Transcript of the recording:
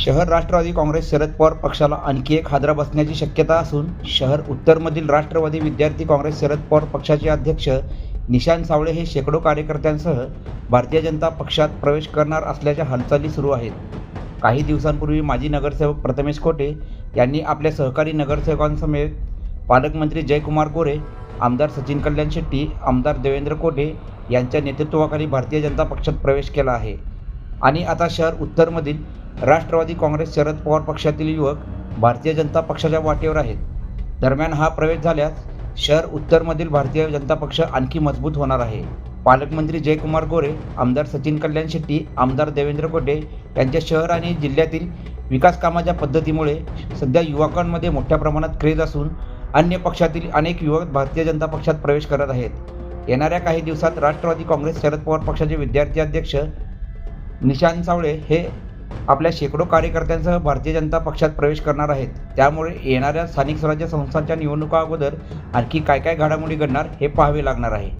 शहर राष्ट्रवादी काँग्रेस शरद पवार पक्षाला आणखी एक हादरा बसण्याची शक्यता असून शहर उत्तरमधील राष्ट्रवादी विद्यार्थी काँग्रेस शरद पवार पक्षाचे अध्यक्ष निशांत सावळे हे शेकडो कार्यकर्त्यांसह भारतीय जनता पक्षात प्रवेश करणार असल्याच्या हालचाली सुरू आहेत. काही दिवसांपूर्वी माजी नगरसेवक प्रथमेश कोटे यांनी आपल्या सहकारी नगरसेवकांसमेत पालकमंत्री जयकुमार गोरे आमदार सचिन कल्याण शेट्टी आमदार देवेंद्र कोटे यांच्या नेतृत्वाखाली भारतीय जनता पक्षात प्रवेश केला आहे. आणि आता शहर उत्तरमधील राष्ट्रवादी काँग्रेस शरद पवार पक्षातील युवक भारतीय जनता पक्षाच्या वाटेवर आहेत. दरम्यान हा प्रवेश झाल्यास शहर उत्तरमधील भारतीय जनता पक्ष आणखी मजबूत होणार आहे. पालकमंत्री जयकुमार गोरे आमदार सचिन कल्याण शेट्टी आमदार देवेंद्र कोटे यांच्या शहर आणि जिल्ह्यातील विकास कामाच्या पद्धतीमुळे सध्या युवकांमध्ये मोठ्या प्रमाणात क्रेज असून अन्य पक्षातील अनेक युवक भारतीय जनता पक्षात प्रवेश करत आहेत. येणाऱ्या काही दिवसात राष्ट्रवादी काँग्रेस शरद पवार पक्षाचे विद्यार्थी अध्यक्ष निशांत सावळे हे आपल्या शेकडो कार्यकर्त्यांसह भारतीय जनता पक्षात प्रवेश करणार आहेत. त्यामुळे येणाऱ्या स्थानिक स्वराज्य संस्थांच्या निवडणुका अगोदर आणखी काय काय घडामोडी घडणार हे पाहावे लागणार आहे.